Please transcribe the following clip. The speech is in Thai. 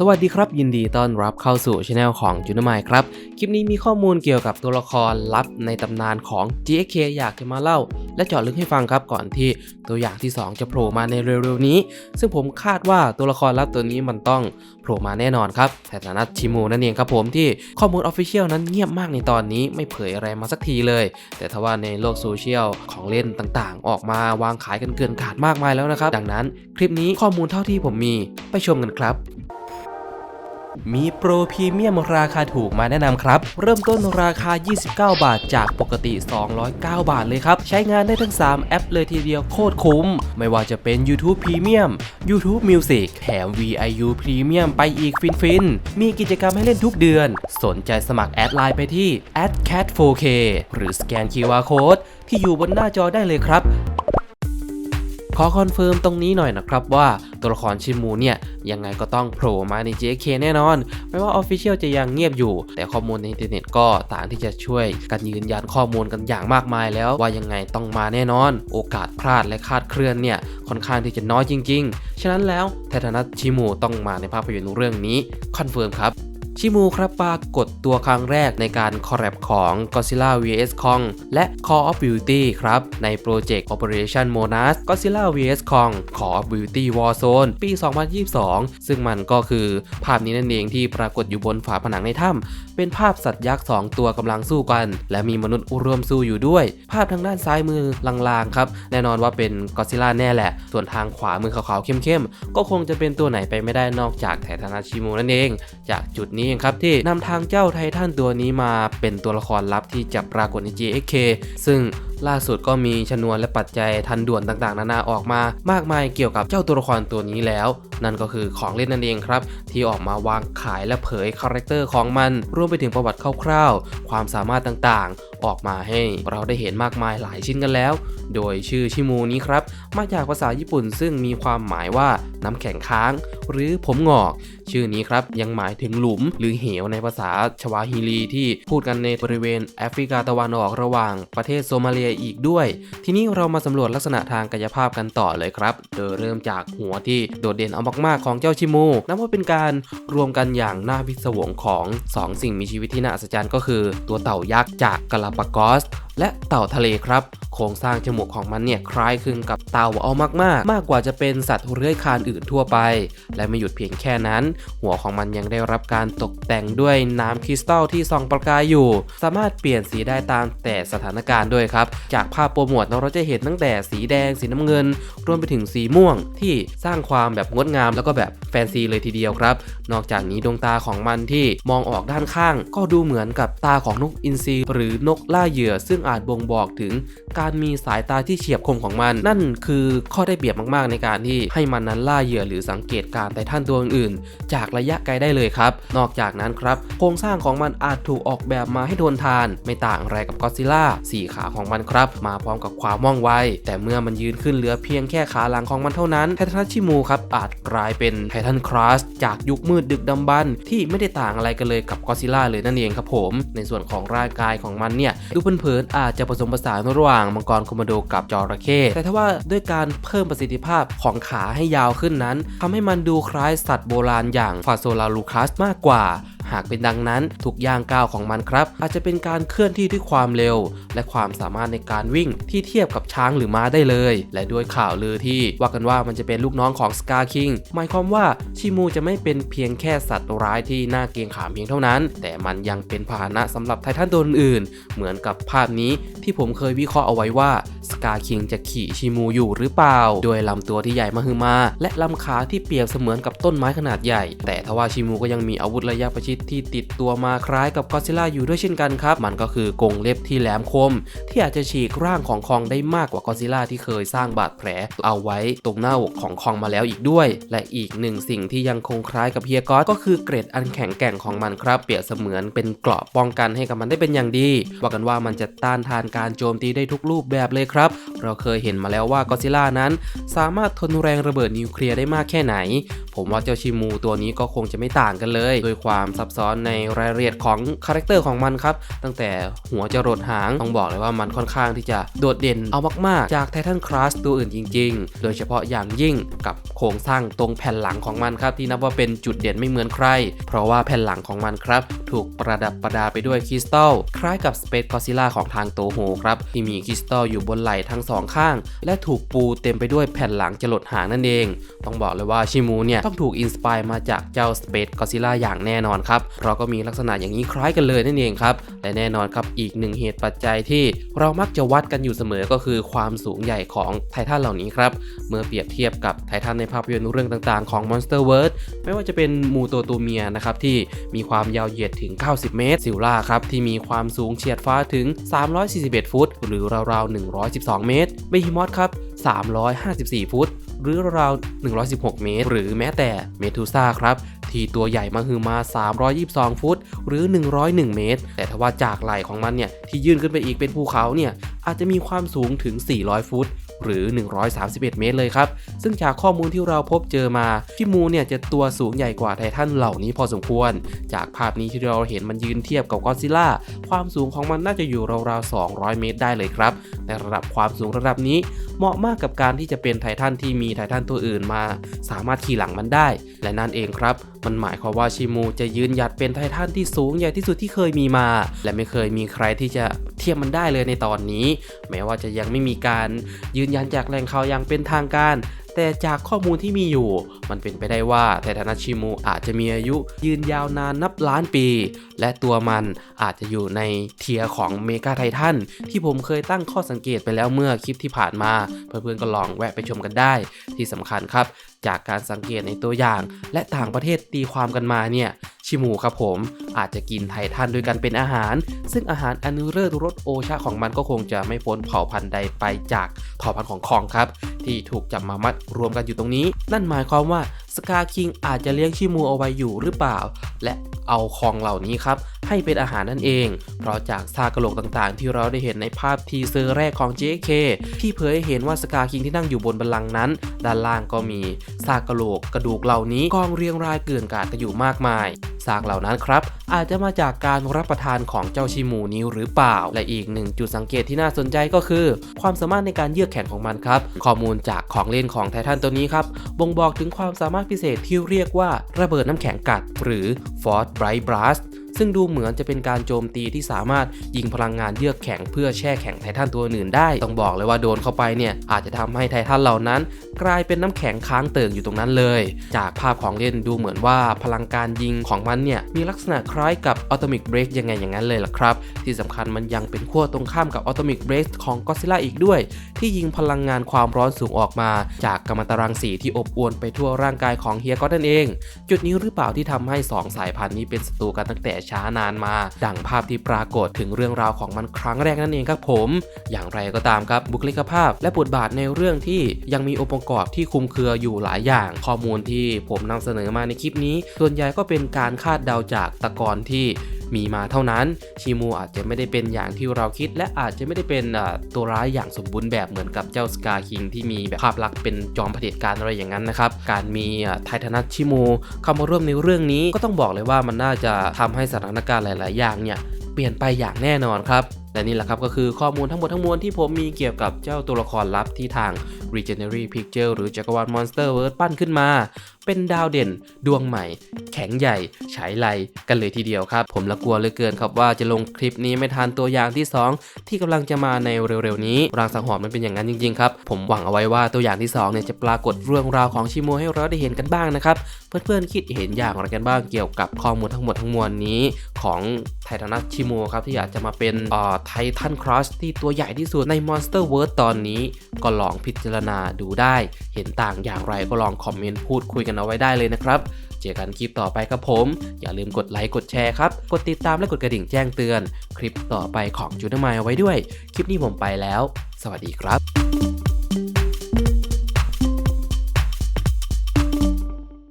สวัสดีครับยินดีต้อนรับเข้าสู่ช anel ของจุนไมครับ คลิปนี้มีข้อมูลเกี่ยวกับตัวละครลับในตำนานของ GXK อยากจะมาเล่า และเจาะลึกให้ฟังครับก่อนที่ตัวอย่างที่ 2 จะโผล่มาในเร็วๆนี้ ซึ่งผมคาดว่าตัวละครลับตัวนี้มันต้องโผล่มาแน่นอนครับแต่ฐานะชิมูนั่นเองครับผมที่ข้อมูลออฟฟิเชียลนั้นเงียบมากในตอนนี้ไม่เผยอะไรมาสักทีเลย แต่ทว่าในโลกโซเชียลของเล่นต่างๆ ออกมาวางขายกันเกินขาดมากมายแล้วนะครับดังนั้น คลิปนี้ข้อมูลเท่าที่ผมมีไปชมกันครับ มีโปรพรีเมียมราคาถูกมาแนะนำครับ เริ่มต้นราคา 29 บาท จากปกติ 209 บาทเลยครับ ใช้งานได้ทั้ง 3 แอปเลยทีเดียวโคตรคุ้ม ไม่ว่าจะเป็น YouTube Premium YouTube Music แถม VIU Premium ไปอีกฟินๆมีกิจกรรมให้เล่นทุกเดือน สนใจสมัครแอดไลน์ไปที่ @cat4k หรือสแกน QR Code ที่อยู่บนหน้าจอได้เลยครับ ขอคอนเฟิร์มตรงนี้หน่อยนะครับว่าตัวละครชิมูเนี่ยยังไงก็ต้องโผล่มาใน JK แน่นอน ไม่ว่า Official จะยังเงียบอยู่ แต่ข้อมูลในอินเทอร์เน็ตก็ต่างที่จะช่วยกันยืนยันข้อมูลกันอย่างมากมายแล้วว่ายังไงต้องมาแน่นอน โอกาสพลาดและคาดเคลื่อนเนี่ยค่อนข้างที่จะน้อยจริง ๆ ฉะนั้นแล้วไททานัทชิมูต้องมาในภาพยนตร์เรื่องนี้คอนเฟิร์มครับ ชิมูครับปรากฏตัวครั้งแรกในการคอลแลบของ Godzilla vs Kong และ Call of Duty ครับ ในโปรเจกต์ Operation Monarch Godzilla vs Kong Call of Duty Warzone ปี 2022 ซึ่งมันก็คือภาพนี้นั่นเองที่ปรากฏอยู่บนฝาผนังในถ้ำเป็นภาพสัตว์ยักษ์ 2 ตัวกำลังสู้กัน และมีมนุษย์ร่วมสู้อยู่ด้วย ภาพทางด้านซ้ายมือลางๆครับ แน่นอนว่าเป็น Godzilla แน่แหละ ส่วนทางขวามือขาวๆเข้มๆ ก็คงจะเป็นตัวไหนไปไม่ได้นอกจากไททานาชิมูนั่นเอง จากจุดนี้เองครับที่นำทางเจ้าไททันตัวนี้มาเป็นตัวละครลับที่จะปรากฏใน G X K ซึ่งล่าสุดก็มีชนวนและปัจจัยทันด่วนต่างๆ นานาออกมามากมายเกี่ยวกับเจ้าตัวละครตัวนี้แล้ว นั่นก็คือของเล่นนั่นเองครับ ที่ออกมาวางขายและเผยคาแรคเตอร์ของมันรวมไปถึงประวัติคร่าวๆ ความสามารถต่างๆ ออกมาให้เราได้เห็นมากมายหลายชิ้นกันแล้ว โดยชื่อชิมูนี้ครับ มาจากภาษาญี่ปุ่นซึ่งมีความหมายว่าน้ำแข็งค้าง หรือผมงอก ชื่อนี้ครับยังหมายถึงหลุมหรือเหวในภาษาชวาฮิลีที่พูดกันในบริเวณแอฟริกาตะวันออกระหว่างประเทศโซมาเลียอีกด้วย ทีนี้เรามาสำรวจลักษณะทางกายภาพกันต่อเลยครับ โดยเริ่มจากหัวที่โดดเด่นเอามากๆของเจ้าชิมูนับว่าเป็นการรวมกันอย่างน่าพิศวงของ 2 สิ่งมีชีวิตที่น่าอัศจรรย์ก็คือ ตัวเต่ายักษ์จากกาลาปากอส และเต่าทะเลครับ โครงสร้างจมูกของมันเนี่ยคล้ายคลึงกับเต่าเอามากๆ มากกว่าจะเป็นสัตว์เลื้อยคลานอื่นทั่วไป และไม่หยุดเพียงแค่นั้น หัวของมันยังได้รับการตกแต่งด้วยน้ำคริสตัลที่ส่องประกายอยู่ สามารถเปลี่ยนสีได้ตามแต่สถานการณ์ด้วยครับ จากภาพโปรโมทเราจะเห็นตั้งแต่สีแดง สีน้ำเงิน รวมไปถึงสีม่วงที่สร้างความแบบงดงามแล้วก็แบบแฟนซีเลยทีเดียวครับ นอกจากนี้ดวงตาของมันที่มองออกด้านข้าง ก็ดูเหมือนกับตาของนกอินทรีหรือนกล่าเหยื่อซึ่งอาจบ่งบอกถึงการมีสายตาที่เฉียบคมของมัน นั่นคือข้อได้เปรียบมากๆในการที่ให้มันนั้นล่าเหยื่อหรือสังเกตการไททันตัวอื่นๆ จากระยะไกลได้เลยครับ นอกจากนั้นครับ โครงสร้างของมันอาจถูกออกแบบมาให้ทนทาน ไม่ต่างอะไรกับก็ซิล่าสี่ขาของมันครับ มาพร้อมกับความว่องไว แต่เมื่อมันยืนขึ้นเหลือเพียงแค่ขาหลังของมันเท่านั้นไททันชิมูครับอาจกลายเป็นไททันคราสจากยุคมืดดึกดำบรรที่ไม่ได้ต่างอะไรกันเลยกับก็ซิล่าเลยนั่นเองครับผม ในส่วนของร่างกายของมันเนี่ยดูเผินๆอาจจะผสมผสานระหว่างมังกรคโมโดกับจระเข้แต่ถ้าว่าด้วยการเพิ่มประสิทธิภาพของขาให้ยาวขึ้นนั้นทำให้มันดูคล้ายสัตว์โบราณอย่างฟาโซลาลูคัสมากกว่า หากเป็นดังนั้นทุกย่างก้าวของมันครับ อาจจะเป็นการเคลื่อนที่ด้วยความเร็ว และความสามารถในการวิ่งที่เทียบกับช้างหรือม้าได้เลย และด้วยข่าวลือที่ว่ากันว่ามันจะเป็นลูกน้องของสกาคิงหมายความว่าชิมูจะไม่เป็นเพียงแค่สัตว์ร้ายที่น่าเกรงขามเพียงเท่านั้น แต่มันยังเป็นพาหนะสำหรับไททันตัวอื่น เหมือนกับภาพนี้ที่ผมเคยวิเคราะห์เอาไว้ว่าสกาคิงจะขี่ชิมูอยู่หรือเปล่า โดยลำตัวที่ใหญ่มหึมา และลำขาที่เปรียบเสมือนกับต้นไม้ขนาดใหญ่ แต่ทว่าชิมูก็ยังมีอาวุธระยะประชิดที่ติดตัวมาคล้ายกับก็ซิล่าอยู่ด้วยเช่นกันครับ มันก็คือกงเล็บที่แหลมคม ที่อาจจะฉีกร่างของคองได้มากกว่าก็ซิล่าที่เคยสร้างบาดแผล เอาไว้ตรงหน้าอกของคองมาแล้วอีกด้วย และอีกหนึ่งสิ่งที่ยังคงคล้ายกับเฮียกอสก็คือเกรดอันแข็งแกร่งของมันครับ เปรียบเสมือนเป็นเกราะป้องกันให้กับมันได้เป็นอย่างดีว่ากันว่ามันจะต้านทานการโจมตีได้ทุกรูปแบบเลยครับ เราเคยเห็นมาแล้วว่าก็ซิลล่านั้น สามารถทนแรงระเบิดนิวเคลียร์ได้มากแค่ไหน ผมว่าเจ้าชิมูตัวนี้ก็คงจะไม่ต่างกันเลย โดยความซับซับซ้อนในรายละเอียดของคาแรคเตอร์ของมันครับ ตั้งแต่หัวจรดหาง ต้องบอกเลยว่ามันค่อนข้างที่จะโดดเด่นเอามาก ๆ จากไททันคลาสตัวอื่นจริง ๆ โดยเฉพาะอย่างยิ่งกับโครงสร้างตรงแผ่นหลังของมันครับ ที่นับว่าเป็นจุดเด่นไม่เหมือนใคร เพราะว่าแผ่นหลังของมันครับ ถูกประดับประดาไปด้วยคริสตัลคล้ายกับสเปซกอซิล่าของทางโตโฮครับที่มีคริสตัลอยู่บนไหล่ทั้งสองข้าง และถูกปูเต็มไปด้วยแผ่นหลังจรดหางนั่นเอง ต้องบอกเลยว่าชิมูเนี่ยต้องถูกอินสปายมาจากเจ้า Space Godzilla อย่างแน่นอนครับเพราะก็มีลักษณะอย่างนี้คล้ายกันเลยนั่นเองครับ และแน่นอนครับอีกหนึ่งเหตุปัจจัยที่เรามักจะวัดกันอยู่เสมอก็คือความสูงใหญ่ของไททันเหล่านี้ครับ เมื่อเปรียบเทียบกับไททันในภาพยนตร์เรื่องต่างๆของ Monster World ไม่ว่าจะเป็นมูโตตัวเมียนะครับที่มีความยาวเหยียดถึง 90 เมตร ซิลล่าครับที่มีความสูงเฉียดฟ้าถึง 341 ฟุต หรือราวๆ 112 เมตรเบฮิมอสครับ 354 ฟุต หรือราวๆ 116 เมตร หรือแม้แต่เมทูซ่าครับ ที่ตัวใหญ่มาคือมา 322 ฟุต หรือ 101 เมตร แต่ถ้าว่าจากไหล่ของมันเนี่ยที่ยื่นขึ้นไปอีกเป็นภูเขาเนี่ยอาจจะมีความสูงถึง 400 ฟุตหรือ 131 เมตรเลยครับ ซึ่งจากข้อมูลที่เราพบเจอมาพี่มูเนี่ยจะตัวสูงใหญ่กว่าไททันเหล่านี้พอสมควร จากภาพนี้ที่เราเห็นมันยืนเทียบกับกอซิล่า ความสูงของมันน่าจะอยู่ราวๆ 200 เมตรได้เลยครับ ในระดับความสูงระดับนี้ เหมาะมากกับการที่จะเป็นไททันที่มีไททันตัวอื่นมา สามารถขี่หลังมันได้ และนั่นเองครับ มันหมายความว่าชิมูจะยืนหยัดเป็นไททันที่สูงใหญ่ที่สุดที่เคยมีมา และไม่เคยมีใครที่จะเทียบมันได้เลยในตอนนี้ แม้ว่าจะยังไม่มีการยืนยันจากแหล่งข่าวอย่างเป็นทางการ แต่จากข้อมูลที่มีอยู่ มันเป็นไปได้ว่าไททานชิมูอาจจะมีอายุยืนยาวนานนับล้านปี และตัวมันอาจจะอยู่ในเทียของเมกาไททันที่ผมเคยตั้งข้อสังเกตไปแล้วเมื่อคลิปที่ผ่านมา เพื่อนๆก็ลองแวะไปชมกันได้ ที่สำคัญครับ จากการสังเกตในตัวอย่าง และต่างประเทศตีความกันมาเนี่ย ชิมูครับผมอาจจะกินไททันด้วยกันเป็นอาหาร ซึ่งอาหารอันเริศรสโอชาของมันก็คงจะไม่พ้นเผ่าพันธุ์ใดไปจากเผ่าพันธุ์ของคองครับ ที่ถูกจับมามัดรวมกันอยู่ตรงนี้ นั่นหมายความว่า สกาคิงอาจจะเลี้ยงชิมูเอาไว้อยู่หรือเปล่า และเอาคองเหล่านี้ครับให้เป็นอาหารนั่นเอง เพราะจากซากกระโหลกต่างๆ ที่เราได้เห็นในภาพทีเซอร์แรกของ JK ที่เผยให้เห็นว่าสกาคิงที่นั่งอยู่บนบัลลังก์นั้น ด้านล่างก็มีซากกระโหลกกระดูกเหล่านี้กองเรียงรายเกลื่อนกาดกันอยู่มากมาย ซากเหล่านั้นครับ อาจจะมาจากการรับประทานของเจ้าชิมูนี้หรือเปล่า และอีกหนึ่งจุดสังเกตที่น่าสนใจก็คือ ความสามารถในการเยือกแข็งของมันครับ ข้อมูลจากของเล่นของไททันตัวนี้ครับ บ่งบอกถึงความสามารถพิเศษที่เรียกว่าระเบิดน้ำแข็งกัด หรือ Force Bright Blast ซึ่งดูเหมือนจะเป็นการโจมตีที่สามารถยิงพลังงานเยือกแข็งเพื่อแช่แข็งไททันตัวอื่นได้ ต้องบอกเลยว่าโดนเข้าไปเนี่ยอาจจะทำให้ไททันเหล่านั้น กลายเป็นน้ำแข็งค้างเติ่งอยู่ตรงนั้นเลย จากภาพของเล่นดูเหมือนว่าพลังการยิงของมันเนี่ยมีลักษณะคล้ายกับอ t ตมิกเบรกยังไงอย่างนั้นเลยล่ะครับ ที่สำคัญมันยังเป็นขั้วตรงข้ามกับอ t ตมิกเบรกของก็ซิล่าอีกด้วย ที่ยิงพลังงานความร้อนสูงออกมา จากกัมมันตรังสีที่อบอวลไปทั่วร่างกายของเฮียก็นั่นเอง จุดนี้หรือเปล่าที่ทำให้ 2 สายพันธุ์นี้เป็นศัตรูกันตั้งแต่ช้านานมา ดังภาพที่ปรากฏถึงเรื่องราวของมันครั้งแรกนั่นเองครับผม อย่างไรก็ตามครับบุคลิกภาพ และบทบาทในเรื่องที่ยังมีองค์ประกอบที่คุมเครืออยู่หลายอย่าง ข้อมูลที่ผมนำเสนอมาในคลิปนี้ ส่วนใหญ่ก็เป็นการคาดเดาจากตะกอนที่มีมาเท่านั้นชิมูอาจจะไม่ได้เป็นอย่างที่เราคิด และอาจจะไม่ได้เป็นตัวร้ายอย่างสมบูรณ์แบบเหมือนกับเจ้าสกาคิงที่มีแบบภาพลักษณ์เป็นจอมเผด็จการอะไรอย่างนั้นนะครับ การมีไททานัสชิมูเข้ามาร่วมในเรื่องนี้ก็ต้องบอกเลยว่ามันน่าจะทำให้สถานการณ์หลาย ๆ อย่างเนี่ยเปลี่ยนไปอย่างแน่นอนครับ และนี่แหละครับก็คือข้อมูลทั้งหมดทั้งมวลที่ผมมีเกี่ยวกับเจ้าตัวละครลับที่ทาง Regenery Picture หรือจักรวาล Monster World ปั้นขึ้นมา เป็นดาวเด่น ดวงใหม่ แข็งใหญ่ฉายไลกันเลยทีเดียวครับ ผมละกลัวเลือเกินครับว่าจะลงคลิปนี้ไม่ทันตัวอย่างที่ 2 ที่กำลังจะมาในเร็วๆนี้รางสังหรณ์มันเป็นอย่างนั้นจริงๆครับผมหวังเอาไว้ว่าตัวอย่างที่2เนี่ยจะปรากฏเรื่องราวของชิโมให้เราได้เห็นกันบ้างนะครับเพื่อนๆคิดเห็นอย่างไรกันบ้างเกี่ยวกับข้อมูลทั้งหมดทั้งมวลนี้ของไททันัสชิโมครับที่อยากจะมาเป็นออไททันครอสที่ตัวใหญ่ที่สุดใน Monster World ตอนนี้ ก็ลองพิจารณาดูได้ เห็นต่างอย่างไรก็ลองคอมเมนต์พูดคุยกันเอาไว้ได้เลยนะครับ เจอกันคลิปต่อไปครับผม อย่าลืมกดไลค์กดแชร์ครับ กดติดตามและกดกระดิ่งแจ้งเตือน คลิปต่อไปของจูนมายเอาไว้ด้วย คลิปนี้ผมไปแล้ว สวัสดีครับ